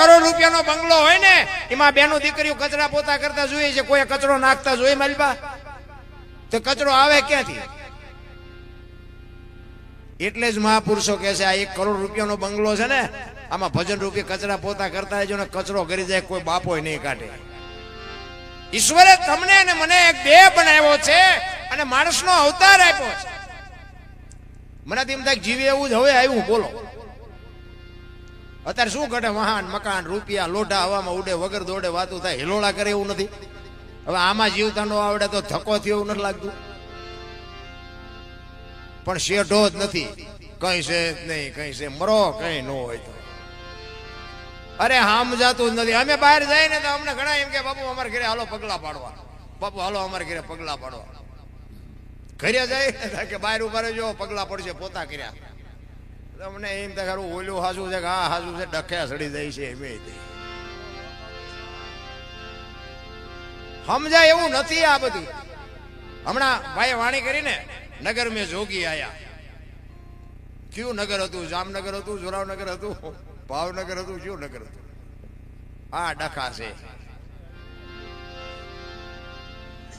કરોડ રૂપિયાનો બંગલો હોય ને, એમાં બેનો દીકરીઓ કચરા પોતા કરતા જોઈએ છે કોઈ કચરો નાખતા જોઈએ માલબા. તો કચરો આવે ક્યાંથી? એટલે જ મહાપુરુષો કહે છે, આ એક કરોડ રૂપિયાનો બંગલો છે ને, આમાં ભજન રૂપી કચરા પોતા કરતા જો ને, કચરો કરી જાય, કોઈ બાપો નહીં કાઢે. ઈશ્વરે તમને અને મને એક દેહ બનાવ્યો છે અને માણસનો અવતાર આપ્યો છે. મને તેમ થાય જીવે એવું જ હવે આવ્યું, બોલો. અત્યારે શું ઘટે? વાહન મકાન, રૂપિયા, લોઢા, હવામાં ઉડે, વગર દોડે વાતું થાય. હિલોળા કરે એવું નથી. હવે આમાં જીવતા ન આવડે તો ધક્કો થયો એવું નથી લાગતું. પણ શેઢો જ નથી. કઈ છે નહીં, કઈ છે. મરો, કઈ ન હોય તો. અરે હામ જાતું જ નથી. અમે બહાર જઈને તો અમને ઘણા એમ કે, બાપુ, અમારે ઘરે હાલો પગલા પાડવા. બાપુ, હાલો અમારે ઘરે પગલા પાડવા. ઘરે જાય કે, બહાર ઊભા રહેજો, પગલા પડશે પોતા કર્યા. તો અમને એમ તો ખરું, ઓલું હાસું છે કે આ હાસું છે ડખ્યા સડી જાય છે એમ સમજાય એવું નથી આ બધું. હમણાં ભાઈ વાણી કરીને નગર મેં જોગી આયા. કયું નગર હતું? જામનગર હતું? જોરાવનગર હતું? ભાવનગર હતું? કયું નગર હતું? આ ડખા છે.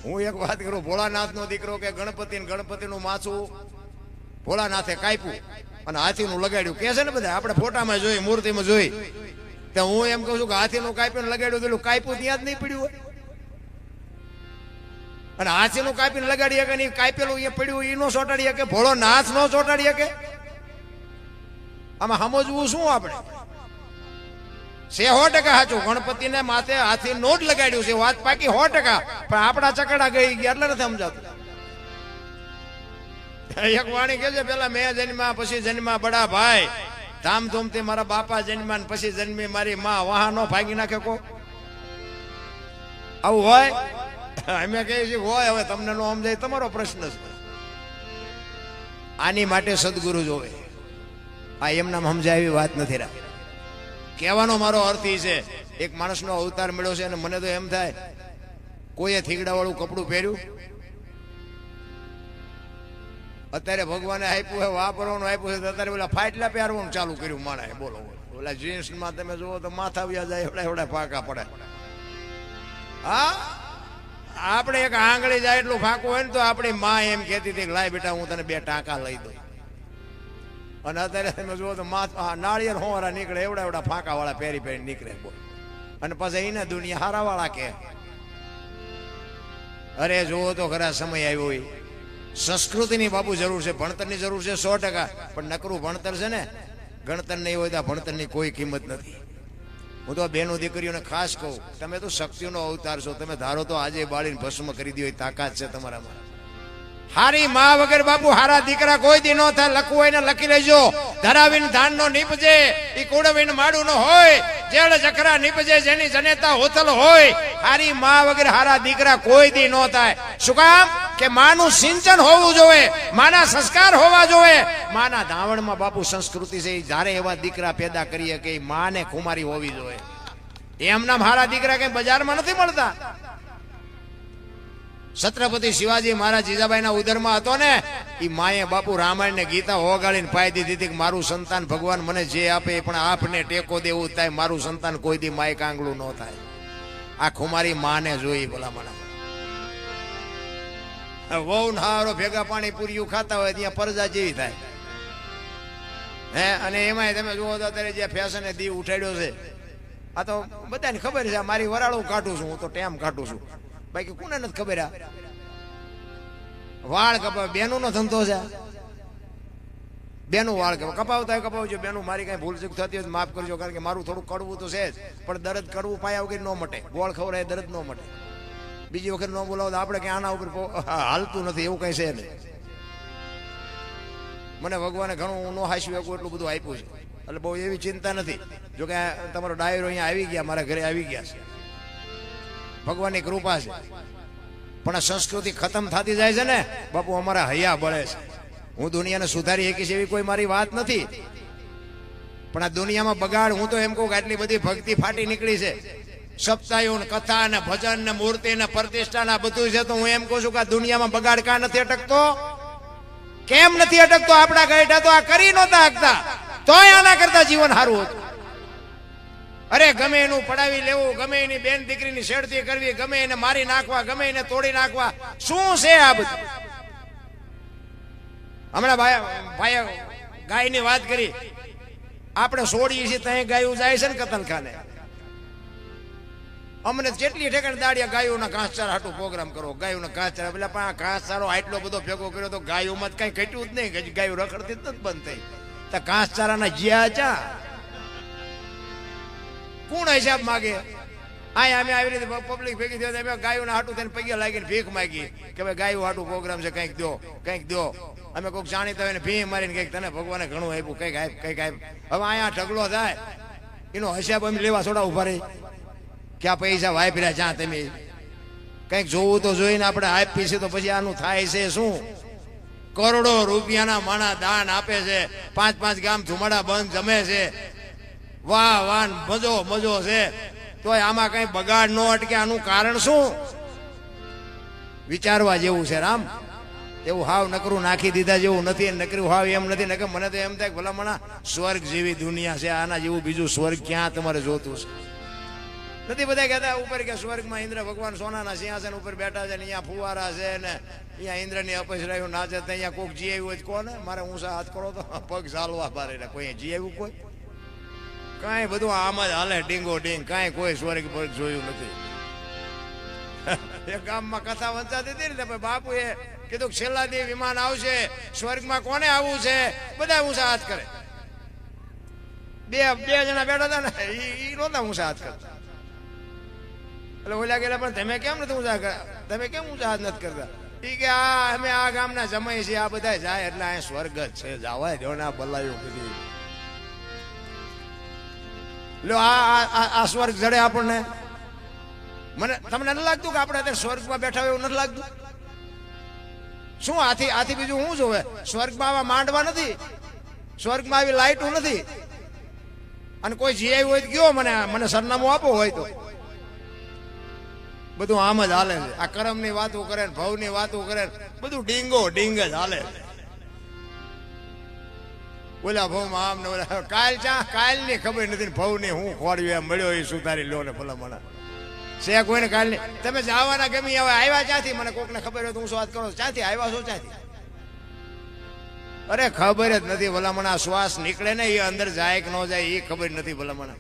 હું એક વાત કરું ભોળાનાથ નો દીકરો કે ગણપતિ ગણપતિ નું માથું ભોળાનાથે કાપ્યું. અને હાથીનું લગાડ્યું. કે છે ને બધા? આપણે ફોટામાં જોઈ, મૂર્તિમાં જોઈ. તો હું એમ કહું છું કે હાથીનું કાપ્યું ને લગાડ્યું પેલું કાપ્યું ત્યાં જ નહીં પડ્યું હોય. અને હાથીનું કાપીને લગાડી શકે ને કાપેલું એ પડ્યું એ નો ચોટાડી શકે. ભોળો નાથ નો ચોટાડી શકે. આમાં સમજવું શું આપણે? છે સો ટકા સાચું. ગણપતિને માથે હાથી નો જ લગાડ્યું છે. વાત પાકી સો ટકા. પણ આપણા ચકડા ગઈ ગયા એટલે નથી સમજાતું. એક વાણી કે છે પેલા મેં જન્મા પછી જન્મા બડા ભાઈ. ધામધૂમથી મારા બાપા જન્મા પછી જન્મી મારી માં વાહનો ભાગી નાખે કો. આવું હોય? અમે કહીએ છીએ, હોય, હવે તમને નો સમજાય, તમારો પ્રશ્ન છે. આની માટે સદગુરુ જોવે. આ એમના એવી વાત નથી રાખ કહેવાનો મારો અર્થ છે, એક માણસનો અવતાર મળ્યો છે અને મને તો એમ થાય, કોઈએ થીગડાવાળું કપડું પહેર્યું? અત્યારે ભગવાને આપ્યું છે વાપરવાનું આપ્યું છે અત્યારે ઓલા ફાટલા પહેરવાનું ચાલુ કર્યું માણસે બોલો ઓલા જીન્સમાં તમે જુઓ તો માથા વ્યા જાય, એવડા એવડા ફાંકા પડે. હા? આપણે એક આંગળી જાય એટલું ફાંકું હોય ને તો આપણી માં એમ કહેતી હતી લાય બેટા, હું તને બે ટાંકા લઈ દઉં. અને અત્યારે તમે જુઓ તો માથા નાળિયેર હોવાળા નીકળે, એવડા એવડા ફાંકા વાળા પહેરી પહેરી નીકળે બોલ. અને પછી એને દુનિયા હારા વાળા કે અરે જુઓ તો ખરા સમય આવ્યો હોય. સંસ્કૃતિની બાપુ જરૂર છે, ભણતરની જરૂર છે, સો ટકા. પણ નકરું ભણતર છે ને ગણતર નહીં હોય તો ભણતરની કોઈ કિંમત નથી. હું તો બેનો દીકરીઓને ખાસ કહું, તમે તો શક્તિનો અવતાર છો, તમે ધારો તો આજે બાળીને ભસ્મ કરી દો એ તાકાત છે તમારામાં. હારી માં વગર બાપુ, હારા દીકરા કોઈ દી નો થાય, લખવું હોય ને લખી લેજો. ધરાવીને ધાન નો નીપજે, ઈ કુડવીને માડું નો હોય જેડ ચકરા નીપજે, જેની જનેતા હોથલ હોય. હારી માં વગર હારા દીકરા કોઈ દી નો થાય. શું કામ? કે માનું સિંચન હોવું જોઈએ, માના સંસ્કાર હોવા જોઈએ. માના ધાવણમાં બાપુ સંસ્કૃતિ છે જ્યારે એવા દીકરા પેદા કરીએ કે માને કુમારી હોવી જોઈએ. એમના મારા દીકરા કઈ બજારમાં નથી મળતા. છત્રપતિ શિવાજી મહારાજ જીજાબાઈના ઉદરમાં હતો ને એ માએ બાપુ રામાયણ ને ગીતા હોગાડીને પાઈ દીધી હતી કે મારું સંતાન ભગવાન મને જે આપે પણ આપને ટેકો દેવું થાય, મારું સંતાન કોઈ દી માય કાંગળું ન થાય. આ ખુમારી માને જોઈ ભલામણા વહુ હારો ભેગા પાણી પૂર્યું ખાતા હોય ત્યાં પરજા જેવી થાય. હે, અને એમાંય તમે જુઓ તો અત્યારે જે ફેશન દીવ ઉઠાડ્યો છે, આ તો બધાને ખબર છે મારી વરાળું કાઢું છું, હું તો ટેમ કાઢું છું. બાકી કોને નથી ખબર આ? વાળ કપાવ બેનો નો ધંધો છે. બેનું વાળ કપાવ, કપાવતા હોય કપાવજો, બેનું મારી કઈ ભૂલ ચૂક થતી હોય માફ કરજો, કારણ કે મારું થોડું કડવું તો છે જ, પણ દર્દ કડવું પાયા વગર ન મટે, ગોળ ખવડાય, દર્દ ન મટે. બીજી વખત ન બોલાવો આપણે કઈ આના ઉપર હાલતું નથી, એવું કઈ છે નહીં. મને ભગવાને ઘણું હું ન હાસ્યું શકું એટલું બધું આપ્યું છે. એટલે બહુ એવી ચિંતા નથી. જો કે તમારો ડાયરો અહીંયા આવી ગયા, મારા ઘરે આવી ગયા છે. ભગવાનની કૃપા છે. પણ સંસ્કૃતિ ખતમ થતી જાય છે ને, બાપુ અમારા હૈયા બળે છે. હું દુનિયાને સુધારી શકીશ એવી કોઈ મારી વાત નથી. પણ આ દુનિયામાં બગાડ, હું તો એમ કહું કે આટલી બધી ભક્તિ ફાટી નીકળી છે. સપ્તાહો કથા ને ભજન ને મૂર્તિ ને પ્રતિષ્ઠા ને બધું છે તો હું એમ કહું છું કે દુનિયામાં બગાડ કા નથી અટકતો? કેમ નથી અટકતો? આપણા ગઈઢા તો આ કરી નહોતા હકતા. તોય આના કરતા જીવન સારું હતું. અરે ગમે એનું પડાવી લેવું, ગમે એની બેન દીકરીની શેડતી કરવી, ગમે એને મારી નાખવા, ગમે એને તોડી નાખવા, શું છે આ બધું? હમણાં ભાઈ ભાઈ, ગાયની વાત કરી. આપણે સોડીએ છીએ ત્યાં ગાયું જાય છે ને કતલખાને અમને જેટલી ઠેકાણ દાડિયા ગાયોના ઘાસચારા હાટું પ્રોગ્રામ કરો, ગાયોના ઘાસચારા, એટલે પણ આ ઘાસચારો આટલો બધો ભેગો કર્યો તો ગાયોમાં કઈ ઘટ્યું જ નહીં ગાયો રખડતી જ નથી બંધ થઈ. તો ઘાસચારાના જ્યા ચા કોણ હિસાબ માગે? આય અમે આવી રીતે પબ્લિક ભેગી થયો અમે ગાયોના હાટું થઈને પગે લાગીને ભીખ માગી કે ભાઈ ગાયો હાટું પ્રોગ્રામ છે, કંઈક દો કંઈક દો અમે કોઈક જાણીતા હોય ને ભી મારીને કંઈક તને ભગવાને ઘણું આપ્યું, કંઈક આપ કંઈક આપ. હવે અહીંયા ઢગલો થાય. એનો હિસાબ અમે લેવા થોડા ઊભા રહી. ક્યાં પૈસા વાપર્યા જ્યાં તમે? કંઈક જોવું તો જોઈને આપણે આપી છે તો પછી આનું થાય છે શું? કરોડો રૂપિયાના માણા દાન આપે છે. પાંચ પાંચ ગામ ધુમાડા બંધ જમે છે. વાહ વાહ મજો મજો છે. તોય આમાં કઈ બગાડ ન અટકે. આનું કારણ શું? વિચારવા જેવું છે રામ. એવું હાવ નકરું નાખી દીધા જેવું નથી નકરું હાવ એમ નથી. નકર મને તો એમ થાય ભલામણા સ્વર્ગ જેવી દુનિયા છે. આના જેવું બીજું સ્વર્ગ ક્યાં તમારે જોતું છે? નથી બધા કહેતા, ઉપર કે સ્વર્ગમાં ઇન્દ્ર ભગવાન સોનાના સિંહાસન ઉપર બેઠા છે ને અહીંયા ફુવારા છે ને અહીંયા ઇન્દ્રની અપસરાયું નાચે તો અહીંયા કોઈક જી આવ્યું હોય કોને? મારે ઊંચા હાથ કરો તો પગ ચાલવા પારે કોઈ જી આવ્યું કોઈ? કાંઈ બધું આમ જ હાલે ડીંગો ડીંગ, કાંઈ કોઈ સ્વર્ગ પર જોયું નથી. એક ગામમાં કથા વંચાતી હતી ને તો ભાઈ બાપુએ કીધું છેલ્લા દી વિમાન આવશે, સ્વર્ગમાં કોને આવવું છે? બધા ઊંચા હાથ કરે. બે બે જણા બેઠા હતા ને એ નહોતા ઊંચા હાથ કરતા. એટલે ઓલા ગયેલા પણ તમે કેમ નથી ઊંચા તમે કેમ ઊંચા નથી કરતા? ઈ કે, આ અમે આ ગામના જમાઈ છે આ બધા જાય એટલે અહીંયા સ્વર્ગ જ છે. જવાય દો ના બલાયું કીધી લો, આ, આ- સ્વર્ગ જડે આપણને. મને, તમને નથી લાગતું કે આપણે અત્યારે સ્વર્ગમાં બેઠા હોય એવું નથી લાગતું? શું આથી આથી બીજું શું જોવે? સ્વર્ગમાં આવા માંડવા નથી. સ્વર્ગમાં આવી લાઈટ નથી. અને કોઈ જીઆઈ હોય તો કયો મને મને સરનામું આપો હોય તો. બધું આમ જ હાલે છે. આ કરમની વાતો કરે ને ભવની વાતો કરે બધું ડીંગો ડીંગ જ હાલે છે. ઓલા ભવમાં આમ ને ઓલા કાલ ચા કાલની ખબર નથી ને ભવ ને હું ખોડ્યું એમ મળ્યો એ સુધારી લો ને ભલા મને છે કોઈને કાલની તમે જવાના ગમી હવે આવ્યા ક્યાંથી? મને કોકને ખબર હોય તો હું શું વાત કરો ક્યાંથી આવ્યા શું ચાથી અરે ખબર જ નથી ભલામણ. શ્વાસ નીકળે ને એ અંદર જાય કે ન જાય એ ખબર નથી ભલા મને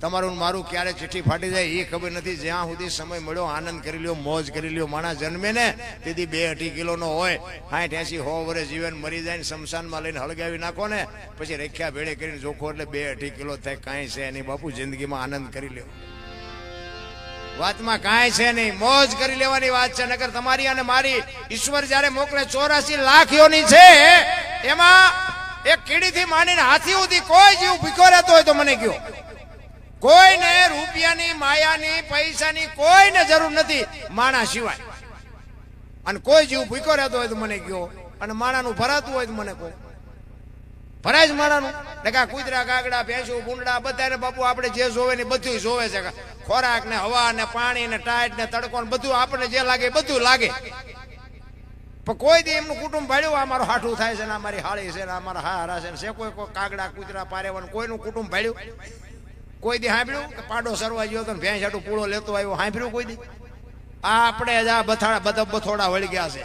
તમારું મારું ક્યારે ચિઠ્ઠી ફાટી જાય એ ખબર નથી. જ્યાં સુધી સમય મળ્યો, આનંદ કરી લ્યો, મોજ કરી લ્યો. માણસ જન્મે ને તેથી બે અઢી કિલોનો હોય. સાઠ એસી હો વરે જીવન મરી જાય ને શમશાનમાં લઈને હળગાવી નાખો ને, પછી રેખ્યા ભેળે કરીને જોખો એટલે બે અઢી કિલો થાય. કાંઈ છે નહીં. બાપુ, જિંદગીમાં આનંદ કરી લ્યો. વાતમાં કાંઈ છે નહીં. મોજ કરી લેવાની વાત છે. નગર તમારી અને મારી ઈશ્વર જ્યારે મોકલે, ચોરાસી લાખ યોની છે. એમાં એક કીડીથી માંડીને હાથી સુધી કોઈ જીવ ભીખો રહેતો હોય તો મને કયો કોઈને રૂપિયાની, માયાની, પૈસાની કોઈને જરૂર નથી માણા સિવાય. અને કોઈ જીવ ભૂખ્યો રહેતો હોય તો મને કયો અને માણાનું ભરાતું હોય તો મને કહો. ભરાય જ માણાનું. ડકા કૂતરા કાગડા ભેંસું ભૂંડા બધાને બાપુ આપણે જે જોવે ને બધું જોવે છે. ખોરાક ને હવા ને પાણી ને ટાઈટ ને તડકો ને બધું આપણને જે લાગે બધું લાગે. પણ કોઈ દી એમનું કુટુંબ ભાડ્યું, આ મારું હાઠું થાય છે ને અમારી હાળી છે ને અમારા હારા છે ને છે કોઈ કોઈ કાગડા, કૂતરા પારેવાનું કોઈનું કુટુંબ ભાડ્યું. કોઈ દી સાંભળ્યું કે પાડો સરવા ગયો ને ભેંસ હાટું પૂળો લેતો આવ્યો? સાંભળ્યું કોઈ દી? આ આપણે જ આ બથાડા બધા બથોડા વળી ગયા છે.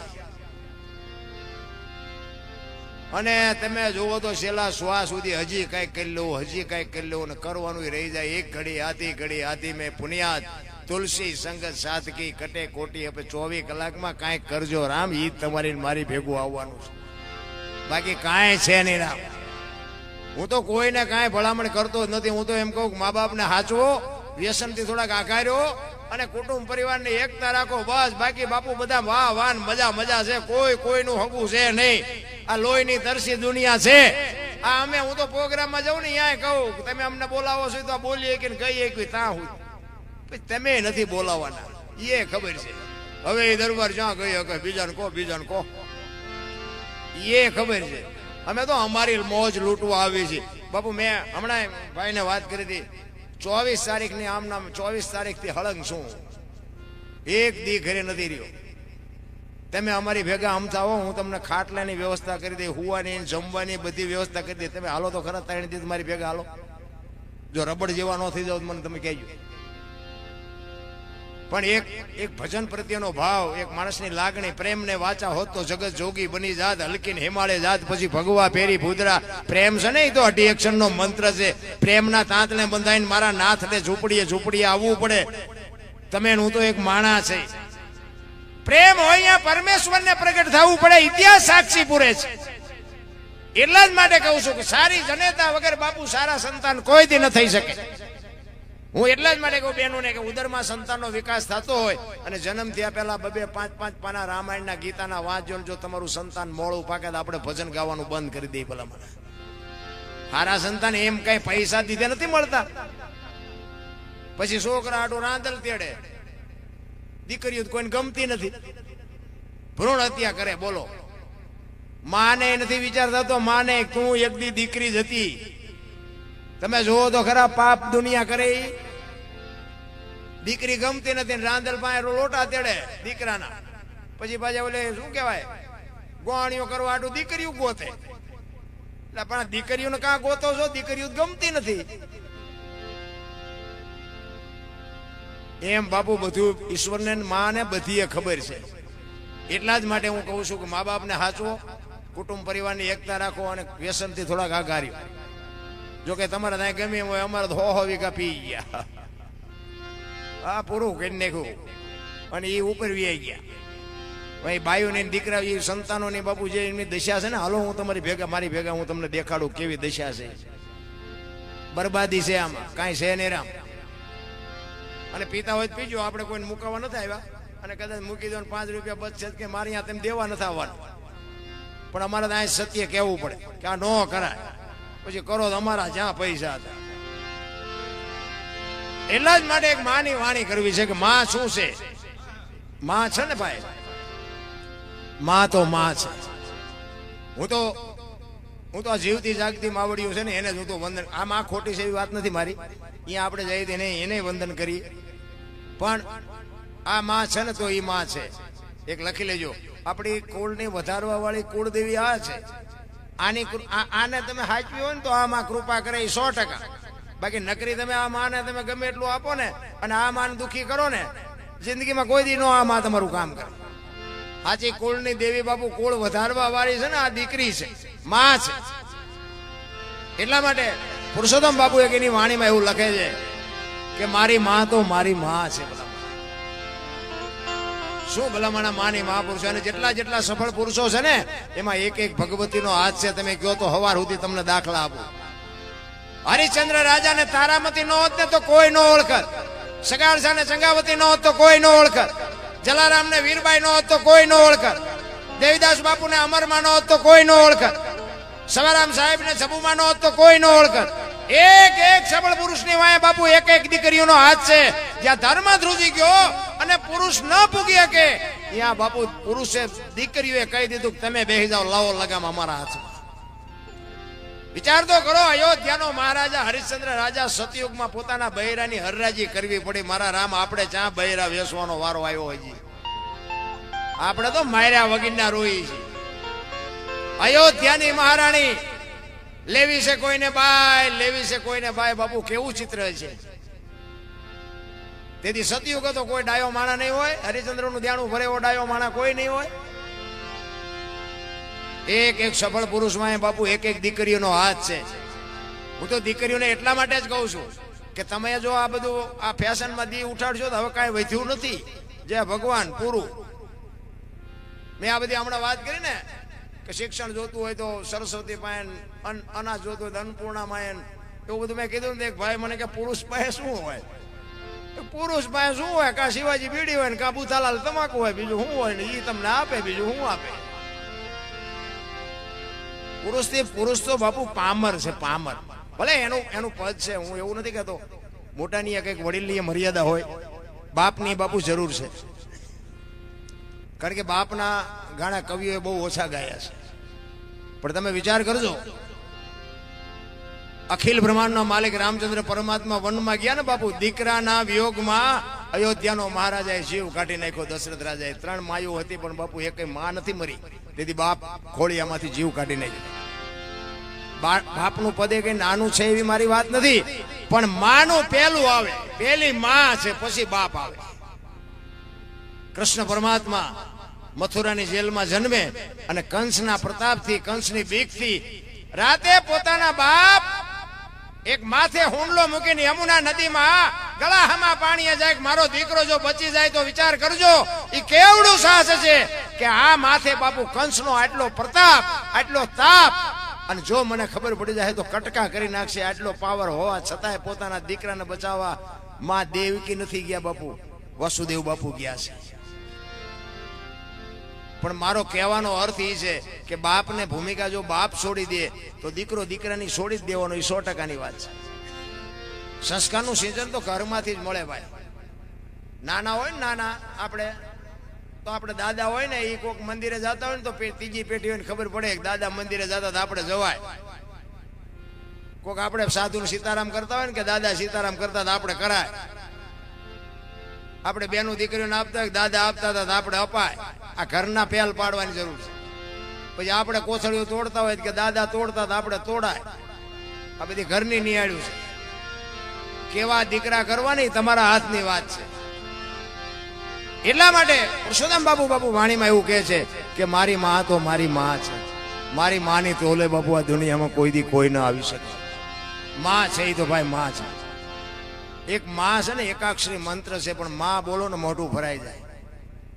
અને તમે જુઓ તો છેલ્લા શ્વાસ સુધી હજી કઈ કરી લેવું હજી કઈ કરી લેવું ને કરવાનું રહી જાય. એક ઘડી આધી ઘડી આધી મેં પુનિયાદ તુલસી સંગત સાદકી કટે કોટી હવે ચોવીસ કલાકમાં કાંઈક કરજો. રામ, ઈ તમારી મારી ભેગું આવવાનું છે. બાકી કાંઈ છે નહીં રામ. હું તો કોઈને કાંઈ ભલામણ કરતો જ નથી. હું તો એમ કહું મા બાપને હાચવો, વ્યસનથી થોડાક આઘાર્યો અને કુટુંબ પરિવારને એકતા રાખો. બસ, બાકી બાપુ બધા વાહ વાન મજા મજા છે. કોઈ, કોઈનું હગું છે નહીં. આ લોહીની તરસી દુનિયા છે. આ અમે, હું તો પ્રોગ્રામમાં જાઉં ને ત્યાં કહું તમે અમને બોલાવો છો તો બોલીએ કે કહીએ કે ત્યાં હું તમે નથી બોલાવવાના. એ ખબર છે. હવે એ દરબાર જ્યાં ગયો કે બીજાને કહો બીજાને કહો. એ ખબર છે. અમે તો અમારી મોજ લૂંટવા આવી છે બાપુ, મેં હમણાં ભાઈને વાત કરી હતી, ચોવીસ તારીખની આમ નામ ચોવીસ તારીખથી હળંગ છું. એક દી ઘરે નથી રહ્યો. તમે અમારી ભેગા અમતા હો, હું તમને ખાટલાની વ્યવસ્થા કરી દઈ, હુવાની, જમવાની બધી વ્યવસ્થા કરી દઈ. તમે હાલો તો ખરા ત્રણ દી મારી ભેગા હાલો. જો રબડ જેવા ન થઈ જાવ મને તમે કહેજો. પણ એક એક ભજન પ્રત્યેનો ભાવ, એક માણસની લાગણી, પ્રેમને વાચા હોત તો જગત જોગી બની જાત, હલકીને હિમાલય જાત, પછી ભગવા ફેરી ભૂદરા. પ્રેમ છે ને એ તો અઢી એક્શન નો મંત્ર છે. પ્રેમના તાંતને બંધાઈને મારા નાથને ઝૂંપડીએ ઝૂંપડીએ આવવું પડે. તમે હું તો એક માણા છે. પ્રેમ હોય અહીંયા પરમેશ્વરને પ્રગટ થવું પડે, ઇતિહાસ સાક્ષી પૂરે છે. એટલા જ માટે કહું છું કે સારી જનેતા વગર બાપુ સારા સંતાન કોઈ દી ન થઈ શકે. હું એટલા જ માટે કહું બહેનોને કે ઉદરમાં સંતાનનો વિકાસ થતો હોય અને જન્મ થયા પહેલા બબે પાંચ પાંચ પાના રામાયણના ગીતાના વાંચજો જો તમારું સંતાન મોડું પાકે તો આપણે ભજન ગાવાનું બંધ કરી દઈએ ભલા મને સારા સંતાન એમ કઈ પૈસા દીધે નથી મળતા. પછી છોકરા આડું રાંદલ તેડે. દીકરીઓ કોઈને ગમતી નથી. ભ્રૂણ હત્યા કરે, બોલો. માને નથી વિચાર થતો માને તું એક દી દીકરી જ હતી. તમે જોવો તો ખરા પાપ દુનિયા કરે. દીકરી ગમતી નથી રાંધલ પાસે લોટા તેડે દીકરાના. પછી પાછા ઓલે શું કહેવાય? ગોવાણીઓ કરવા આટું દીકરીઓ ગોતે. એટલે પણ દીકરીઓને કાં ગોતો છો? દીકરીઓ ગમતી નથી. એમ બાપુ બધું ઈશ્વરને માને બધીએ ખબર છે. એટલા જ માટે હું કહું છું કે મા બાપને સાચવો કુટુંબ પરિવારની એકતા રાખો અને વ્યસનથી થોડાક આઘાર્યો જો કે તમારે ત્યાં ગમે એમ હોય, અમારે હો હો વીઘા પી ગયા. આ પૂરું કરી નાખ્યું. અને એ ઉપર વી ગયા. ભાઈ, બાયુને ને દીકરા એ સંતાનોની બાપુ જે એમની દશા છે ને, હાલો હું તમારી ભેગા, મારી ભેગા હું તમને દેખાડું કેવી દશા છે. બરબાદી છે આમાં, કાંઈ છે નહીં રામ. અને પીતા હોય તો પીજો, આપણે કોઈને મુકાવા નથી આવ્યા. અને કદાચ મૂકી દો ને પાંચ રૂપિયા બચશે કે મારી ત્યાં તેમ દેવા નથી આવવાનું. પણ અમારે ત્યાં સત્ય કહેવું પડે કે આ ન કરાય. પછી કરો તમારા જ્યાં પૈસા હતા. એટલા જ માટે એક માની વાણી કરવી છે કે માં શું છે? માં છે ને ભાઈ? માં તો માં છે. હું તો હું તો જીવતી જાગતી માવડીઓ છે ને એને જ હું તો વંદન, આ માં ખોટી છે એવી વાત નથી મારી. અહીંયા આપણે જઈએ તેને એને વંદન કરી પણ આ માં છે ને તો એ માં છે. એક લખી લેજો. આપણી કુળની વધારવા વાળી કુળદેવી આ છે. આની આને તમે હાચવી હોય ને તો આમાં કૃપા કરે સો ટકા. બાકી નકરી તમે આ માને તમે ગમે એટલું આપો ને અને આ માન દુખી કરો ને, જિંદગીમાં કોઈ દી નો આ માં તમારું કામ કરે. સાચી કુળની દેવી બાપુ કુળ વધારવા વાળી છે ને, આ દીકરી છે, માં છે. એટલા માટે પુરુષોત્તમ બાપુ એક એની વાણીમાં એવું લખે છે કે મારી માં તો મારી માં છે. શું ભલામણા માની મહાપુરુષો અને જેટલા જેટલા સફળ પુરુષો છે ને, એમાં એક એક ભગવતીનો હાથ છે, તમે કહો તો હવાર સુધી તમને દાખલા આપો. હરિચંદ્ર રાજા ને તારામતી નો હોત ને તો કોઈ નો ઓળખત. સગાળસા ને સંગાવતી નો હોત તો કોઈ નો ઓળખત. જલારામ ને વીરબાઈ નો હોત તો કોઈ નો ઓળખત. દેવીદાસ બાપુ ને અમરમાં નો હોત તો કોઈ નો ઓળખત. સવારામ સાહેબ ને સબુમાં નો હોત તો કોઈ નો ઓળખત. એક એક સબળ પુરુષની વાય બાપુ એક એક દીકરીઓનો હાથ છે. જ્યાં ધર્મ ધ્રુજી ગયો અને પુરુષ ન પૂગી શકે. ત્યાં બાપુ, પુરુષે દીકરીઓએ કહી દીધું તમે બેસી જાઓ, લાવો લગામ અમારા હાથમાં. વિચાર તો કરો, અયોધ્યાનો મહારાજા હરિશ્ચંદ્ર રાજા સતયુગમાં પોતાના બૈરાની હરરાજી કરવી પડી. મારા રામ, આપણે જ્યાં બૈરા વેસવાનો વારો આવ્યો છે આપણે તો માર્યા વગીરના રોઈ છે અયોધ્યાની મહારાણી, લેવી છે કોઈને બાય, લેવી છે કોઈને બાય. બાપુ, કેવું ચિત્ર છે? તેથી સતયુગ તો કોઈ ડાયો માણા નહીં હોય, હરિચંદ્રનું ધ્યાન ભરે એવો ડાયો માણા કોઈ નહીં હોય. એક એક સફળ પુરુષમાં એ બાપુ એક એક દીકરીઓનો હાથ છે. હું તો દીકરીઓને એટલા માટે જ કહું છું કે તમે જો આ બધું આ ફેશનમાં દી ઉઠાડશો તો હવે કાંઈ વધ્યું નથી. જય ભગવાન, પૂરું. મેં આ બધી હમણાં વાત કરી ને કે શિક્ષણ જોતું હોય તો સરસ્વતી પાયન, અન- અનાજ જોતું હોય તો અન્નપૂર્ણા માયન, એવું બધું મેં કીધું ને એક ભાઈ મને કે પુરુષ પાસે શું હોય? પુરુષ પાસે શું હોય? કા શિવાજી બીડી હોય ને કાં બુથાલાલ તમાકુ હોય? બીજું શું હોય ને? એ તમને આપે, બીજું શું આપે? પુરુષથી પુરુષ તો બાપુ પામર છે, પામર. ભલે એનું એનું પદ છે, હું એવું નથી કહેતો. મોટાની એક એક વડીલની મર્યાદા હોય. બાપની બાપુ જરૂર છે. કારણ કે બાપના ગાણા કવિઓએ બહુ ઓછા ગાયા છે. પણ તમે વિચાર કરજો અખિલ બ્રહ્માંડનો માલિક રામચંદ્ર પરમાત્મા વનમાં ગયા ને બાપુ, દીકરાના વિયોગમાં અયોધ્યાનો મહારાજાએ જીવ કાઢી નાખ્યો, દશરથ રાજાએ ત્રણ માયો હતી, પણ બાપુ એક માં નથી મરી. તેથી બાપ ખોળિયામાંથી જીવ કાઢી નાખ્યો. બાપનું પદે કઈ નાનું છે એવી મારી વાત નથી, પણ માનું પહેલું આવે પહેલી માં છે, પછી બાપ આવે. કૃષ્ણ પરમાત્મા મથુરાની જેલમાં જન્મે અને કંસના પ્રતાપથી, કંસની બીકથી રાતે પોતાના બાપ એક માથે હુંડલો મૂકીને યમુના નદીમાં ગળામાં પાણી જાય મારો દીકરો જો બચી જાય તો વિચાર કરજો. એ કેવડું સાહસ છે કે આ માથે બાપુ કંસનો આટલો પ્રતાપ, આટલો તાપ. અને જો મને ખબર પડી જાય તો કટકા કરી નાખશે આટલો પાવર હોવા છતાંય પોતાના દીકરાને બચાવવા માં દેવકી નથી ગયા બાપુ. વસુદેવ બાપુ ગયા છે. પણ મારો કહેવાનો અર્થ એ છે કે બાપને ભૂમિકા જો બાપ છોડી દે, તો દીકરો દીકરાની છોડી જ દેવાનો એ સો ટકાની વાત છે. સંસ્કારનું સિંચન તો ઘરમાંથી જ મળે ભાઈ. નાના હોય ને નાના, આપણે, તો આપણે દાદા હોય ને એ કોઈક મંદિરે જતા હોય ને તો ત્રીજી પેઢી હોય ને ખબર પડે કે દાદા મંદિરે જતા તો આપણે જવાય. કોઈક આપણે સાધુ સીતારામ કરતા હોય ને કે દાદા સીતારામ કરતા તો આપણે કરાય. આપણે બેનું દીકરીઓને આપતા હોય દાદા આપતા હતા તો આપણે અપાય. આ ઘરના પહેલ પાડવાની જરૂર છે. પછી આપણે કોથળીઓ તોડતા હોય કે દાદા તોડતા તો આપણે તોડાય. આ બધી ઘરની નિહાળ્યું છે. કેવા દીકરા કરવાની તમારા હાથની વાત છે. એટલા માટે પુરુષોત્તમ બાપુ બાપુ વાણીમાં એવું કહે છે કે મારી માં તો મારી માં છે. મારી માની તોલે બાપુ આ દુનિયામાં કોઈ દી કોઈ ના આવી શકે. માં છે એ તો ભાઈ માં છે. એક માં છે ને એકાક્ષરી મંત્ર છે પણ માં બોલો ને મોઢું ભરાઈ જાય.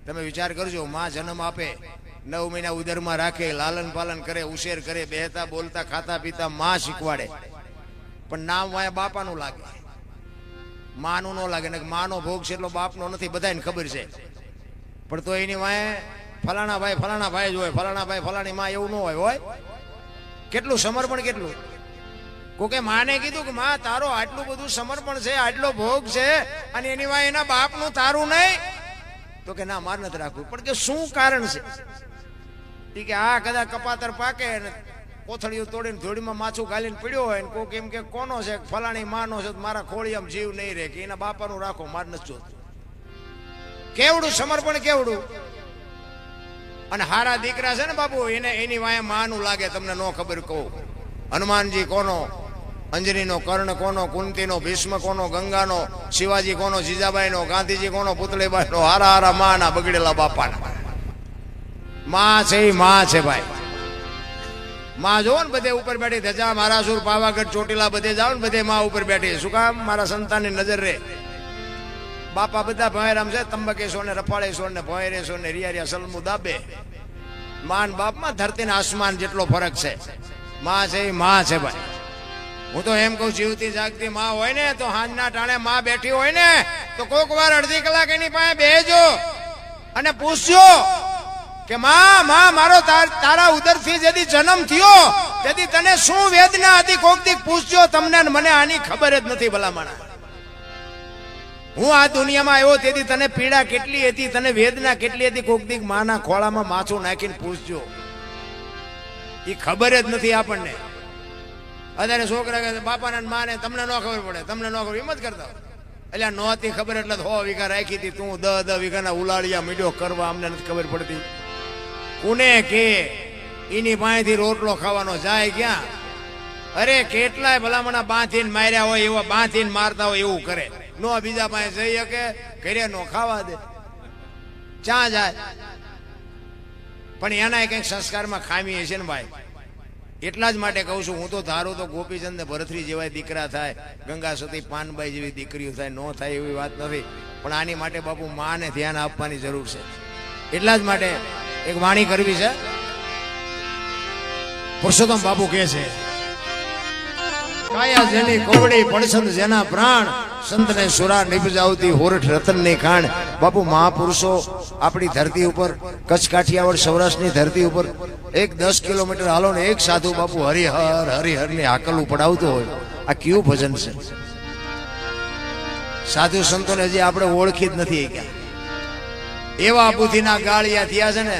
તમે વિચાર કરજો, માં જન્મ આપે, નવ મહિના ઉદરમાં રાખે, લાલન પાલન કરે, ઉછેર કરે, બેહતા, બોલતા, ખાતા, પીતા, માં શીખવાડે. પણ નામ વાયા બાપાનું લાગે. માનું ન લાગે ને માનો ભોગ છે એટલો બાપનો નથી બધાને ખબર છે. પણ તો એની વાંહે ફલાણા ભાઈ ફલાણા ભાઈ જ હોય, ફલાણા ભાઈ, ફલાણી માં એવું ન હોય હોય? કેટલું સમર્પણ કેટલું? કોકે માને કીધું કે, માં, તારો આટલું બધું સમર્પણ છે, આટલો ભોગ છે, અને એની વાંહે એના બાપનું તારું નહીં? તો કે ના, માર નથી રાખવું. પણ કે શું કારણ છે? કે આ કદાચ કપાતર પાકે ને કોથળીઓ તોડીને ધોળીમાં માછું ગાલીને પીડ્યો હોય કોક એમ કે કોનો છે? ફલાણી માનો છે મારા ખોળિયામાં જીવ નહીં રહે. કે એના બાપાનું રાખો, માર નથી જોતું. કેવડું સમર્પણ, કેવડું? અને હારા દીકરા છે ને બાબુ એને એની વાંહે માનું લાગે, તમને નો ખબર કહું. હનુમાનજી કોનો? અંજનીનો કર્ણ કોનો, કુંતીનો, ભીષ્મ કોનો, ગંગાનો, શિવાજી કોનો, જીજાબાઈનો, ગાંધીજી કોનો, પુતળીબાઈનો, હારા હારા માના બગડેલા બાપાના. માં છે ઈ માં છે ભાઈ. માં જોવો ને બધે ઉપર બેઠી ધજા, મારાસુર, પાવાગઢ, ચોટીલા બધે જાઓ ને બધે માં ઉપર બેઠી. શું કામ? મારા સંતાનની નજર રે. બાપા બધા ભોયરામ છે તંબકેશો ને રફાળેશ્વર ને ભોયરેશો ને રિયારિયા, સલમુ, દાબે. માન બાપમાં ધરતી ને આસમાન જેટલો ફરક છે. માં છે માં છે ભાઈ. હું તો એમ કહું, જીવતી જાગતી માં હોય ને, તો હાંજના ટાણે માં બેઠી હોય ને, તો કોક વાર અડધી કલાક એની પાસે બેજો અને પૂછજો કે, માં માં, મારો તાર- તારા ઉદરથી જેથી જન્મ થયો તેથી તને શું વેદના હતી? કોકથી પૂછજો તમને મને આની ખબર જ નથી ભલામણા. હું આ દુનિયામાં આવ્યો તેથી તને પીડા કેટલી હતી, તને વેદના કેટલી હતી, કોક દીક માના ખોળામાં માથું નાખીને પૂછજો. એ ખબર જ નથી આપણને. અત્યારે છોકરા કહે બાપાને માને, તમને ન ખબર પડે, તમને ન ખબર. એમ જ કરતા. એટલે નહોતી ખબર એટલે હો વીઘા રાખી હતી, તું દ દ વીઘાના ઉલાળિયા મીડ્યો કરવા, અમને નથી ખબર પડતી. કુને કે એની પાસેથી રોટલો ખાવાનો જાય ક્યાં? અરે, કેટલાય ભલામણા બાંધીને માર્યા હોય, એવા બાંધીને મારતા હોય, એવું કરે. નો બીજા પાસે જઈ શકે, ઘરે નો ખાવા દે. ચા જાય? પણ એના કંઈક સંસ્કારમાં ખામી હશે ને ભાઈ. એટલા જ માટે કહું છું, હું તો ધારું તો ગોપીચંદ ને ભરતરી જેવા દીકરા થાય, ગંગા સતી પાનબાઈ જેવી દીકરીઓ થાય, ન થાય એવી વાત નથી. પણ આની માટે બાપુ માને ધ્યાન આપવાની જરૂર છે. એટલા જ માટે એક વાણી કરવી છે. પુરુષોત્તમ બાપુ કહે છે, કાયા જેની કોવડી પડછંદ જેના પ્રાણ સંતને સુરા નિપજાવતી હોરઠ રતનની ખાણ. બાપુ મહાપુરુષો આપણી ધરતી ઉપર કચ્છ કાઠિયાવાડ સૌરાષ્ટ્રની ધરતી ઉપર એક દસ કિલોમીટર હાલો ને એક સાધુ બાપુ હરિહર હરિહરની હાકલું પડાવતો હોય. આ કયું ભજન છે? સાધુ સંતોને હજી આપણે ઓળખી જ નથી એવા બુદ્ધિના ગાળિયા થયા છે ને